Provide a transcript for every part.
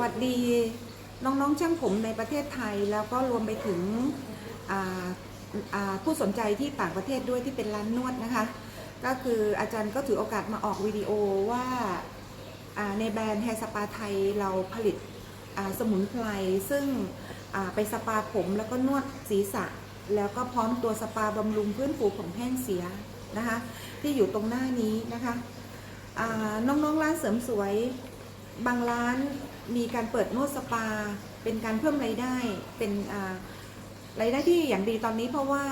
วัสดีน้องๆช่างผมในประเทศไทย แล้วก็รวมไปถึงผู้สนใจที่ต่างประเทศด้วยที่เป็นร้านนวดนะคะ ก็คืออาจารย์ก็ถือโอกาสมาออกวิดีโอว่าในแบรนด์แฮร์สปาไทยเราผลิตสมุนไพรซึ่งไปสปาผมแล้วก็นวดศีรษะ แล้วก็พร้อมตัวสปาบำรุงพื้นฟูผมแห้งเสียนะคะ ที่อยู่ตรงหน้านี้นะคะน้องๆร้านเสริมสวย บางร้านมีการเปิดนวดสปา เป็นการเพิ่มรายได้ เป็นรายได้ที่อย่างดีตอนนี้เพราะว่า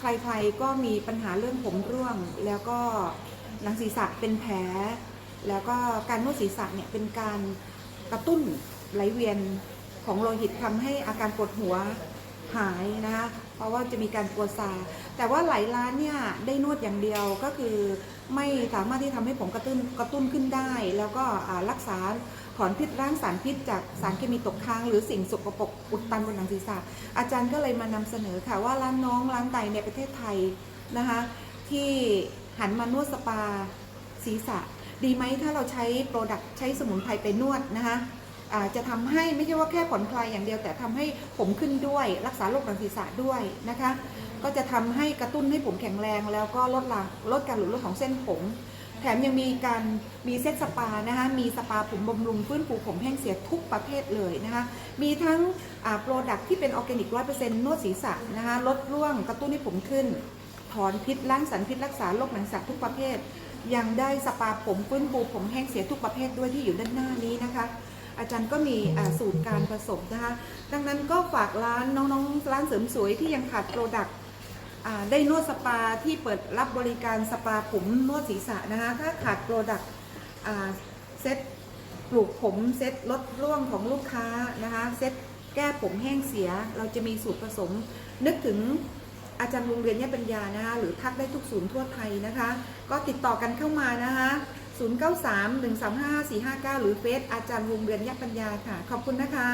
ใครๆก็มีปัญหาเรื่องผมร่วง แล้วก็หนังศีรษะเป็นแผล แล้วก็การนวดศีรษะเนี่ยเป็นการกระตุ้นไหลเวียนของโลหิตทำให้อาการปวดหัว หายนะคะเพราะว่าจะมีการปวดซา แต่ว่าหลายร้านเนี่ยได้นวดอย่างเดียวก็คือ ไม่สามารถที่ทำให้ผมกระตุ้นกระตุ้นขึ้นได้ แล้วก็รักษาถอนพิษร่างสารพิษจากสารเคมีตกค้าง หรือสิ่งสกปรกอุดตันบนหนังศีรษะ อาจารย์ก็เลยมานำเสนอค่ะว่าร้านน้องร้านใดในประเทศไทยนะคะที่หันมานวดสปาศีรษะ ดีไหมถ้าเราใช้โปรดักต์ใช้สมุนไพรไปนวดนะคะ จะทำให้ไม่ใช่ว่าแค่ผ่อนคลายอย่างเดียว แต่ทำให้ผมขึ้นด้วย รักษาโรคหนังศีรษะด้วยนะคะ ก็จะทำให้กระตุ้นให้ผมแข็งแรง แล้วก็ลดลลดการหลุดร่วงของเส้นผม แถมยังมีการมีเซ็ตสปานะคะมีสปาผมบำรุงฟื้นฟูผมแห้งเสียทุกประเภทเลยนะคะมีทั้งโปรดักที่เป็นออร์แกนิกร้อยเปอร์เซ็นต์นวดศีรษะนะคะลดร่วงกระตุ้นให้ผมขึ้น ถอนพิษล้างสารพิษรักษาโรคหนังศีรษะทุกประเภท ยังได้สปาผมฟื้นฟูผมแห้งเสียทุกประเภทด้วยที่อยู่ด้านหน้านี้นะคะ อาจารย์ก็มีสูตรการผสมนะคะ ดังนั้นก็ฝากร้านน้องๆร้านเสริมสวยที่ยังขาดโปรดักต์ได้นวดสปาที่เปิดรับบริการสปาผมนวดศีรษะนะคะ ถ้าขาดโปรดักต์เซ็ตปลูกผมเซ็ตลดร่วงของลูกค้านะคะเซ็ตแก้ผมแห้งเสีย เราจะมีสูตรผสม นึกถึงอาจารย์วงเรียนยปัญญานะคะหรือทักได้ทุกศูนย์ทั่วไทยนะคะ ก็ติดต่อกันเข้ามานะคะ 093 135 459 หรือเฟซอาจารย์วงเรียนยปัญญาค่ะ ขอบคุณนะคะ